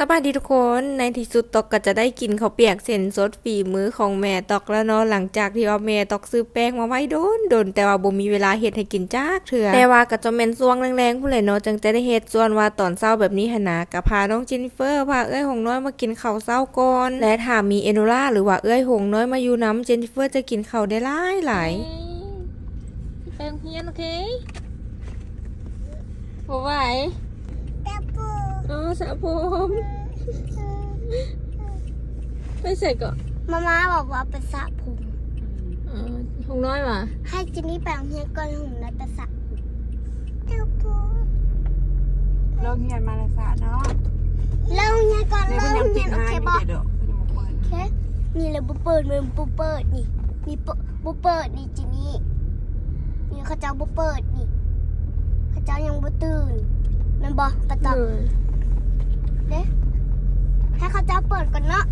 สบายดีทุกคน ในที่สุดตอกก็จะได้กินข้าวเปียกเส้นสดฝีมือของแม่ตอกแล้วเนาะหลังจากที่ว่าแม่ตอกซื้อแป้งมาไว้โดนโดนแต่ว่าบ่มีเวลาเฮ็ดให้กินจักเถื่อแต่ว่าก็จะแม่นช่วงแรงๆผู้ใดเนาะจังจะได้เฮ็ดส่วนว่าตอนเช้าแบบนี้หนนะก็พาน้องจินนิเฟอร์พาเอ้ยหงน้อยมากินข้าวเช้าก่อนและถ้ามีเอโนล่าหรือว่าเอ้ยหงน้อยมาอยู่น้ำจนนิเฟอร์จะกินข้าวได้หลายหลายแป้งเพี้ยนโอเคบ่ไหว อ๋อสระผมไม่เสร็จก็มาม่าบอกว่าเป็นสระผมอ๋อหงน้อยว่ะให้จินนี่แปลงเฮียก่อนหุ่นแล้วเป็นสระตะปูโรงเรียนมาลาสาเนาะเล่าเฮียก่อนในเล่าเพิ่นยังเฮีกิยนโอให้เคนี่บอกเดี๋ยวเดี๋ยวเพิ่นยังบ่เปิดโอเคนี่เลยบุเปิดมือบุเปิดนี่นี่ปบุเปิดนี่จินนี่นี่เขาเจ้าบุเปิดนี่เขาเจ้ายังบุตื่นแมันบอกประตอบเด้ให้ ก่อนเนาะ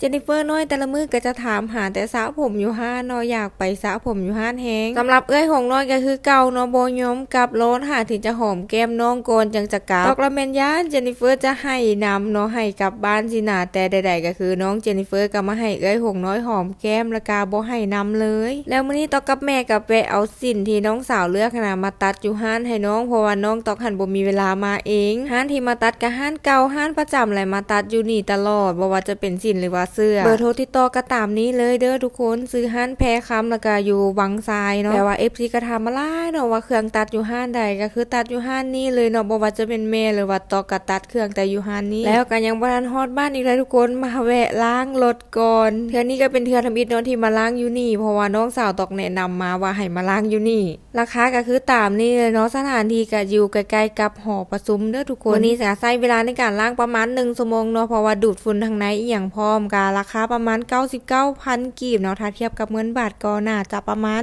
เจนนิเฟอร์น้อยแต่ละมือก็จะถามหาแต่สระผมอยู่ห้านเนาะอยากไปสระผมอยู่ห้านแฮงสำหรับเอ้ยของน้อยก็คือเก่านาะโบยมกับโลนหาถึงจะหอมแก้มน้องโกนจังจะกลับตกละเมนยานเจนนิเฟอร์จะให้นำเนาะให้กลับบ้านสินาแต่ใด ๆ ก็คือน้องเจนนิเฟอร์ก็มาให้เอ้ยหงน้อยหอมแก้มและกาโบให้นำเลย แล้วมื้อนี้ตอกกับแม่กับไปเอาสินที่น้องสาวเลือกขนาดมาตัดอยู่ห้านให้น้องเพราะว่าน้องตอกหันบ่มีเวลามาเองห้านที่มาตัดก็ห้านเก่าห้านประจำแหละมาตัดอยู่นี่ตลอดบ่ว่าจะเป็นสินหรือว่าเสื้อ เบอร์โทรติดต่อก็ตามนี้เลยเด้อทุกคน ซื้อห้านแพ้คำแล้วก็อยู่วังทรายเนาะแต่ว่า FC ก็ถามมาหลายเนาะว่าเครื่องตัดอยู่ห้านใดก็คือตัดอยู่ห้านนี้เลยเนาะบ่ว่าจะเป็นแม่หรือว่าตอกก็ตัดเครื่องแต่อยู่ห้านนี้ แล้วก็ยังบ่ทันฮอดบ้านอีกเลยทุกคนมาแวะล้างรถก่อนเทื่อนี้ก็เป็นเทื่อทำอิฐเนาะที่มาล้างอยู่นี่ เพราะว่าน้องสาวตอกแนะนำมาว่าให้มาล้างอยู่นี่ ราคาก็คือตามนี่เลยเนาะสถานที่ก็อยู่ใกล้ๆกับหอประชุมเด้อทุกคนวันนี้จะใช้เวลาในการล้างประมาณ1ชั่วโมงเนาะเพราะว่าดูดฝุ่นทางในอีหยังพร้อมกันราคาประมาณ 99,000 กีบเนาะถ้าเทียบกับเงินบาทก็น่าจะประมาณ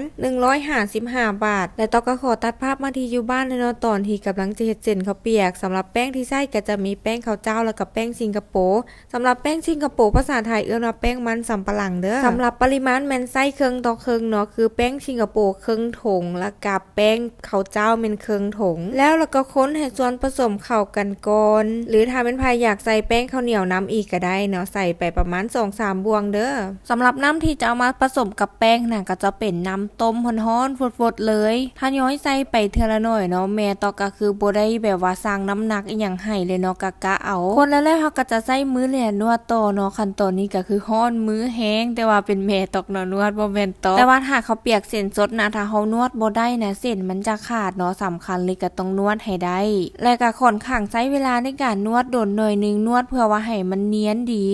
155 บาท และตอก็ขอตัดภาพมาที่อยู่บ้านเลยเนาะตอนที่กำลังจะเฮ็ดเส้นข้าวเปียกสำหรับแป้งที่ใช้ก็จะมีแป้งข้าวเจ้าแล้วก็แป้งสิงคโปร์สำหรับแป้งสิงคโปร์ภาษาไทยเอื้อนว่าแป้งมันสำปะหลังเด้อสำหรับปริมาณแมนไส้เครื่องต่อเครื่องเนาะคือแป้งสิงคโปร์เครึ่งถงแล้วกับแป้งข้าวเจ้าเป็นครึ่งถง แล้วเราก็ค้นให้ส่วนผสมเข้ากันก่อนหรือถ้าเป็นใครอยากใส่แป้งข้าวเหนียวน้ำอีกก็ได้เนาะใส่ไปประมาณ2-3บวงเด้อสำหรับน้ำที่จะเอามาผสมกับแป้งน่ะก็จะเป็นน้ำต้มฮ้อนๆฟดๆเลย ถ้าย้อยใส่ไปเทื่อละหน่อยเนาะแม่ตอก็คือบ่ได้แบบว่าสร้างน้ำหนักอีหยังให้เลยเนาะกะกะเอา คนแล้วๆเขาก็จะใส่มือแหลนนวดต่อเนาะขั้นตอนนี้ก็คือฮ้อนมือแห้งแต่ว่าเป็นแม่ตอกเนาะนวดบ่แม่นตอกแต่ว่าถ้าเขาเปียกเส้นสดนะถ้าเขานวดบ่ได้นะเส้นมันจะขาดเนาะสำคัญเลยก็ต้องนวดให้ได้ และก็ค่อนข้างใช้เวลาในการนวดโดนหน่อยหนึงนวดเพื่อว่าให้มันเนียนดี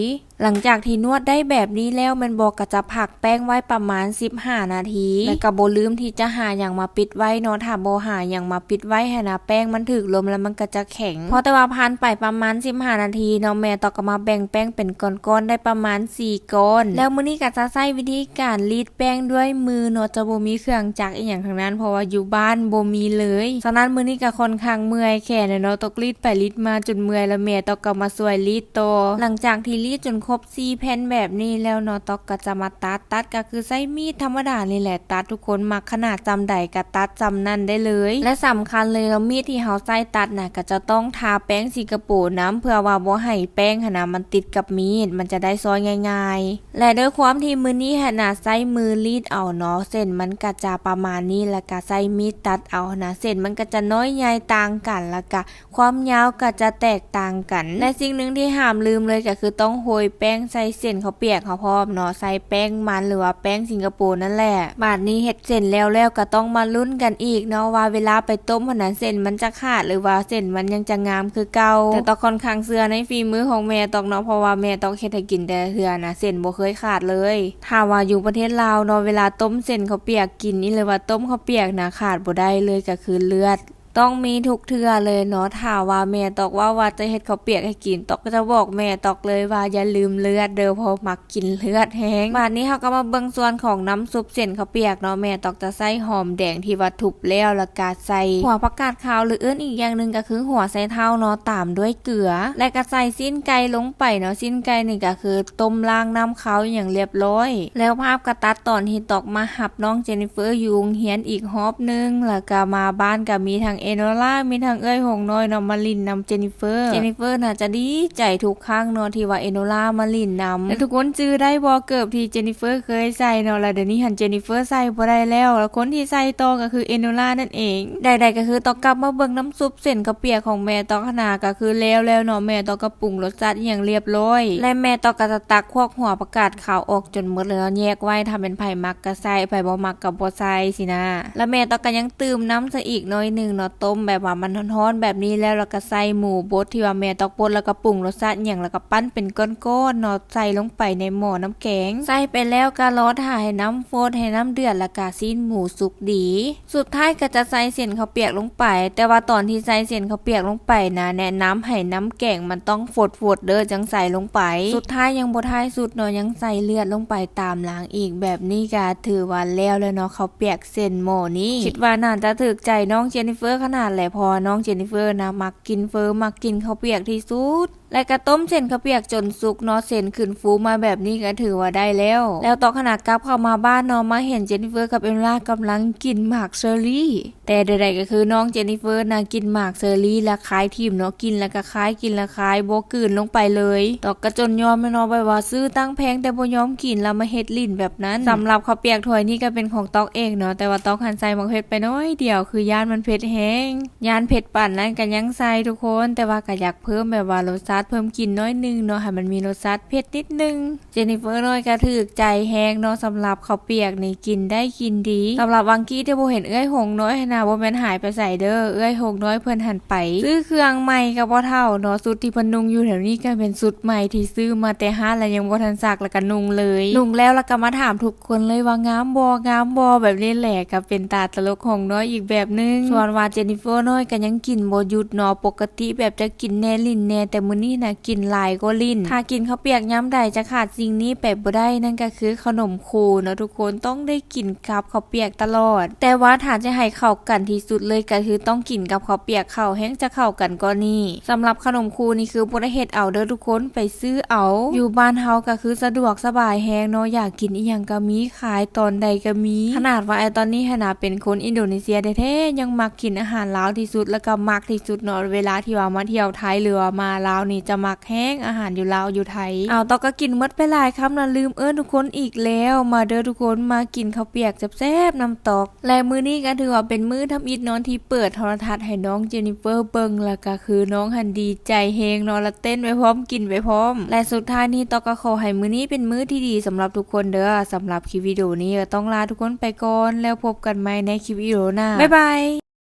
หลังจากที่นวดได้แบบนี้แล้วมันบอกก็จะผักแป้งไว้ประมาณ 15 นาที และก็บ่ลืมที่จะหาอย่างมาปิดไว้เนาะถ้าบ่หาอย่างมาปิดไว้ให้นะแป้งมันถึกลมแล้วมันก็จะแข็ง พอแต่ว่าผ่านไปประมาณ 15 นาทีเนาะแม่ตอก็มาแบ่งแป้งเป็นก้อนๆได้ประมาณ 4ก้อน แล้วมื้อนี้ก็จะใช้วิธีการรีดแป้งด้วยมือเนาะจะบ่มีเครื่องจักรอีหยังทั้งนั้น เพราะว่าอยู่บ้านบ่มีเลยฉะนั้นมื้อนี้ก็ค่อนข้างเมื่อยแขนเนาะตกรีดไปรีดมาจนเมื่อยแล้วแม่ตอก็มาช่วยรีดต่อหลังจากที่รีดจนครบ4แผ่นแบบนี้แล้วเนาะตอกก็จะมาตัดตัดก็คือใช้มีดธรรมดานี่แหละตัดทุกคนมักขนาดจำใดก็ตัดจำนั่นได้เลย และสำคัญเลยเรามีดที่เฮาใช้ตัดน่ะก็จะต้องทาแป้งสิงคโปร์น้ำเพื่อว่าบ่ให้แป้งหนน่ะมันติดกับมีดมันจะได้ซอยง่าย ๆ และด้วยความที่มือนี้หนน่ะใช้มือรีดเอาเนาะเส้นมันก็จะประมาณนี้แล้วก็ใช้มีดตัดเอานะเส้นมันก็จะน้อยใหญ่ต่างกันแล้วก็ความยาวก็จะแตกต่างกันและสิ่งหนึ่งที่ห้ามลืมเลยก็คือต้องโรยแป้งใส่เส้นข้าวเปียกเขาพร้อมเนาะใส่แป้งมันหรือว่าแป้งสิงคโปร์นั่นแหละบาดนี้เฮ็ดเส้นแล้วแล้วก็ต้องมาลุ้นกันอีกเนาะว่าเวลาไปต้มหั่นน่ะเส้นมันจะขาดหรือว่าเส้นมันยังจะงามคือเก่าแต่ตอกค่อนข้างเชื่อในฝีมือของแม่ตอกเนาะเพราะว่าแม่ตอกเฮ็ดให้กินแต่เทื่อนะเส้นบ่เคยขาดเลยถ้าว่าอยู่ประเทศลาวเนาะเวลาต้มเส้นข้าวเปียกกินนี่เลยว่าต้มข้าวเปียกนะขาดบ่ได้เลยก็คือเลือด ต้องมีทุกเทื่อเลยเนาะถ้าว่าแม่ตอกว่าว่าจะเฮ็ดข้าวเปียกให้กินตอกก็จะบอกแม่ตอกเลยว่าอย่าลืมเลือดเด้อพราะมักกินเลือดแห้งบาดนี้เราก็มาเบิ่งส่วนของน้ำซุปเส้นข้าวเปียกเนาะแม่ตอกจะใส่หอมแดงที่ว่าทุบแล้วแล้วก็ใส่หัวผักกาดขาวหรือเอื้อนอีกอย่างหนึ่งก็คือหัวไชเท้าเนาะตามด้วยเกลือ และก็ใส่สิ้นไก่ลงไปเนาะสิ้นไก่นี่ก็คือต้มล้างน้ำเขาอย่างเรียบร้อย แล้วภาพกระตัดตอนที่ตอกมาหับน้องเจนนิเฟอร์ยูโรงเฮียนอีกฮอบหนึงแล้วก็มาบ้านก็มีทางเอโนล่ามีทางเอ้ยหงน้อยเนาะมาลินนำเจนนิเฟอร์ เจนนิเฟอร์น่าจะดีใจทุกครั้งเนาะที่ว่าเอโนล่ามาลินนำและทุกคนจื้อได้บ่เกือบที่เจนนิเฟอร์เคยใส่เนาะแล้วเดี๋ยวนี้หันเจนนิเฟอร์ใส่บ่ได้แล้ว แล้วคนที่ใส่ต่อก็คือเอโนล่านั่นเองใดๆก็คือต้องกลับมาเบิ่งน้ำซุปเส้นกระเปียกของแม่ตอกขนาก็คือแล้วแล้วเนาะแม่ตอกกระปรุงรสชาติอหย่างเรียบร้อย และแม่ตอกก็จะตักพวกหัวประกาศขาวออกจนหมดเลยเนาะแยกไว้ทำเป็นไผ่มักกะใส่ไผ่บ่มักกับบ่ใส่สินะ แล้วแม่ตอกก็ยังเติมน้ำซะอีกหน้อยหนึงเนาะต้มแบบว่ามันร้อนๆแบบนี้แล้วแล้วก็ใส่หมูบดที่ว่าแม่ตอกบดแล้วก็ปรุงรสชาติอย่างแล้วก็ปั้นเป็นก้อนๆเนาะใส่ลงไปในหม้อน้ำแกงใส่ไปแล้วก็รอถ่าให้น้ำโฟดให้น้ำเดือดแล้วก็ซีนหมูสุกดี สุดท้ายก็จะใส่เส้นข้าวเปียกลงไป แต่ว่าตอนที่ใส่เส้นข้าวเปียกลงไปนะแนะนำให้น้ำแกงมันต้องฝดฝดๆเด้อจังใส่ลงไป สุดท้ายยังบ่ท้ายสุดเนาะยังใส่เลือดลงไปตามหลังอีกแบบนี้ก็ถือว่าแล้วแล้วเนาะข้าวเปียกเส้นหม้อนี้คิดว่าน่าจะถึกใจน้องเจนนิเฟอร์ขนาดแหละพอน้องเจนนิเฟอร์นะมักกินเฟอร์มักกินข้าวเปียกที่สุด และก็ต้มเส้นข้าวเปียกจนสุกเนาะเส้นขึ้นฟูมาแบบนี้ก็ถือว่าได้แล้ว แล้วตอนขณะกลับเข้ามาบ้านเนาะมาเห็นเจนนิเฟอร์กับเอมล่ากำลังกินหมากเชอรี่ แต่ใดๆก็คือน้องเจนนิเฟอร์นะกินหมากเชอรี่ละคลายทีมเนาะกินล้วก็คลายกินล้วคลายโบกืนลงไปเลยตอกกระจนยอมไม่เนาะไปว่าซื้อตั้งแพงแต่บ่ยอมกินแล้วมาเฮ็ดลิ้นแบบนั้นสำหรับข้าวเปียกถ้วยนี่ก็เป็นของตอกเองเนาะแต่ว่าตอกหันใส่หมักเผ็ดไปน้อยเดียวคือย่านมันเผ็ดแห้งย่านเผ็ดปั่นนั้นก็ยังใส่ทุกคน แต่ว่าก็อยากเพิ่มแบบว่ารสชาติเพิ่มกลิ่นน้อยนึงเนาะให้มันมีรสชาติเผ็ดนิดนึง เจนนิเฟอร์น้อยก็ถือใจแห้งเนาะสำหรับข้าวเปียกในกินได้กินดีสำหรับวังกี้ที่โบเห็นเอ้ยหงน้อยให้นาบ่แมนหายไปใส่เด้อเอ้ยหงน้อยเพิ่นหันไปซื้อเครื่องใหม่ก็บ่เท่าเนาะสุดที่พนุงอยู่แถวนี้ก็เป็นสุดใหม่ที่ซื้อมาแต่ห้าแล้วยังบ่ทันซักแล้วก็นุงเลยนุงแล้วแล้วก็มาถามทุกคนเลยว่างามบ่งามบ่แบบนี้แหละก็เป็นตาตลกของน้อยอีกแบบนึงส่วนว่าเจนนิเฟอร์น้อยก็ยังกินบ่หยุดเนาะปกติแบบจะกินแน่ลิ้นแน่แต่มื้อนี้น่ะกินลายก็ลิ้น ถ้ากินข้าวเปียกย้ำใดจะขาดสิ่งนี้ไปบ่ได้นั่นก็คือขนมคูเนาะทุกคนต้องได้กินกับข้าวเปียกตลอด แต่ว่าถ้าจะให้เข้ากันที่สุดเลยก็คือต้องกินกับข้าวเปียกเข้าแห้งจะเข้ากันก็นี่สำหรับขนมคูนี่คือบ่ได้เฮ็ดเอาเด้อทุกคนไปซื้อเอา อยู่บ้านเฮาก็คือสะดวกสบายแฮงเนาะอยากกินอีหยังก็มีขายตอนใดก็มี ขนาดว่าไอตอนนี้ขนาดเป็นคนอินโดนีเซียแท้ๆยังมักกินอาหารลาวที่สุดแล้วก็มักที่สุดเนาะเวลาที่ว่ามาเที่ยวไทยหรือว่ามาลาวนี่จะมักแห้งอาหารอยู่ลาวอยู่ไทยเอาตอก็กินหมดไปหลายคำนะลืมเอิ้นทุกคนอีกแล้ว มาเด้อทุกคนมากินข้าวเปียกแซ่บๆน้ำตกและมื้อนี้ก็ถือว่าเป็นมื้อทำอิฐนอนที่เปิดโทรทัศน์ให้น้องเจนนิเฟอร์เบิ่งแล้วก็คือน้องหันดีใจเฮงนอนละเต้นไปพร้อมกินไปพร้อม และสุดท้ายนี้ตอก็ขอให้มื้อนี้เป็นมื้อที่ดีสำหรับทุกคนเด้อสำหรับคลิปวิดีโอนี้ก็ต้องลาทุกคนไปก่อนแล้วพบกันใหม่ในคลิปวิดีโอหน้าบ๊ายบาย